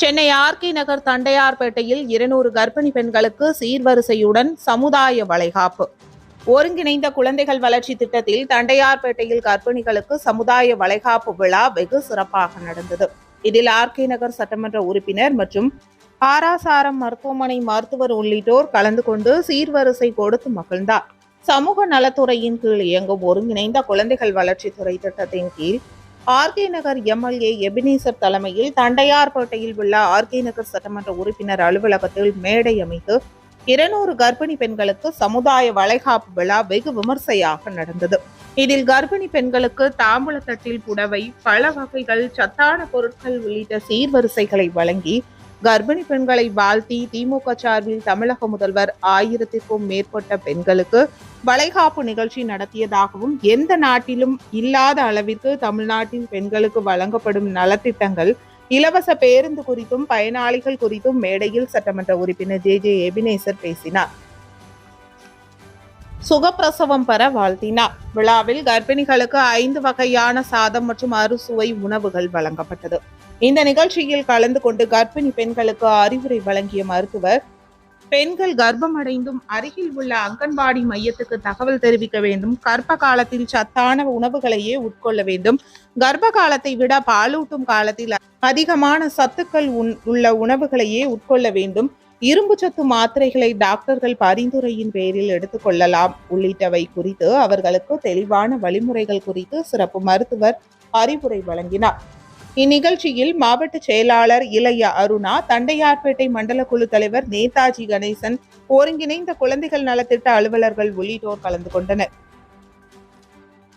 Chennai RK நகர் தண்டையார்பேட்டையில் இருநூறு கர்ப்பிணி பெண்களுக்கு சீர்வரிசையுடன் சமுதாய வளைகாப்பு. ஒருங்கிணைந்த குழந்தைகள் வளர்ச்சி திட்டத்தில் தண்டையார்பேட்டையில் கர்ப்பிணிகளுக்கு சமுதாய வளைகாப்பு விழா வெகு சிறப்பாக நடந்தது. இதில் ஆர்கே நகர் சட்டமன்ற உறுப்பினர் மற்றும் ஆராசாரம் மருத்துவமனை மருத்துவர் உள்ளிட்டோர் கலந்து கொண்டு சீர்வரிசை கொடுத்து மகிழ்ந்தார். சமூக நலத்துறையின் கீழ் இயங்கும் ஒருங்கிணைந்த குழந்தைகள் வளர்ச்சித்துறை திட்டத்தின் கீழ் ஆர்கே நகர் எம்எல்ஏ எபினேசர் தலைமையில் தண்டையார்பேட்டையில் உள்ள ஆர்கே நகர் சட்டமன்ற உறுப்பினர் அலுவலகத்தில் மேடை அமைத்து இருநூறு கர்ப்பிணி பெண்களுக்கு சமுதாய வளைகாப்பு விழா வெகு விமர்சையாக நடந்தது. இதில் கர்ப்பிணி பெண்களுக்கு தாம்பூலத்தட்டில் புடவை பல வகைகள் சத்தான பொருட்கள் உள்ளிட்ட சீர்வரிசைகளை வழங்கி கர்ப்பிணி பெண்களை வாழ்த்தி திமுக சார்பில் தமிழக முதல்வர் ஆயிரத்திற்கும் மேற்பட்ட பெண்களுக்கு வளைகாப்பு நிகழ்ச்சி நடத்தியதாகவும் எந்த நாட்டிலும் இல்லாத அளவிற்கு தமிழ்நாட்டில் பெண்களுக்கு வழங்கப்படும் நலத்திட்டங்கள் இலவச பேருந்து குறித்தும் பயனாளிகள் குறித்தும் மேடையில் சட்டமன்ற உறுப்பினர் ஜே ஜே எபினேசர் பேசினார். சுகப்பிரசவம் பெற வாழ்த்தினார். விழாவில் கர்ப்பிணிகளுக்கு ஐந்து வகையான சாதம் மற்றும் அறுசுவை உணவுகள் வழங்கப்பட்டது. இந்த நிகழ்ச்சியில் கலந்து கொண்டு கர்ப்பிணி பெண்களுக்கு அறிவுரை வழங்கிய மருத்துவர் பெண்கள் கர்ப்பம் அடைந்தும் அருகில் உள்ள அங்கன்வாடி மையத்துக்கு தகவல் தெரிவிக்க வேண்டும். கர்ப்ப காலத்தில் சத்தான உணவுகளையே உட்கொள்ள வேண்டும். கர்ப்ப காலத்தை விட பாலூட்டும் காலத்தில் அதிகமான சத்துக்கள் உண்- உள்ள உணவுகளையே உட்கொள்ள வேண்டும். இரும்பு சத்து மாத்திரைகளை டாக்டர்கள் பரிந்துரையின் பேரில் எடுத்துக்கொள்ளலாம் உள்ளிட்டவை குறித்து அவர்களுக்கு தெளிவான வழிமுறைகள் குறித்து சிறப்பு மருத்துவர் அறிவுரை வழங்கினார். இந்நிகழ்ச்சியில் மாவட்ட செயலாளர் இளைய அருணா தண்டையார்பேட்டை மண்டல குழு தலைவர் நேதாஜி கணேசன் ஒருங்கிணைந்த குழந்தைகள் நலத்திட்ட அலுவலர்கள் உள்ளிட்டோர் கலந்து கொண்டனர்.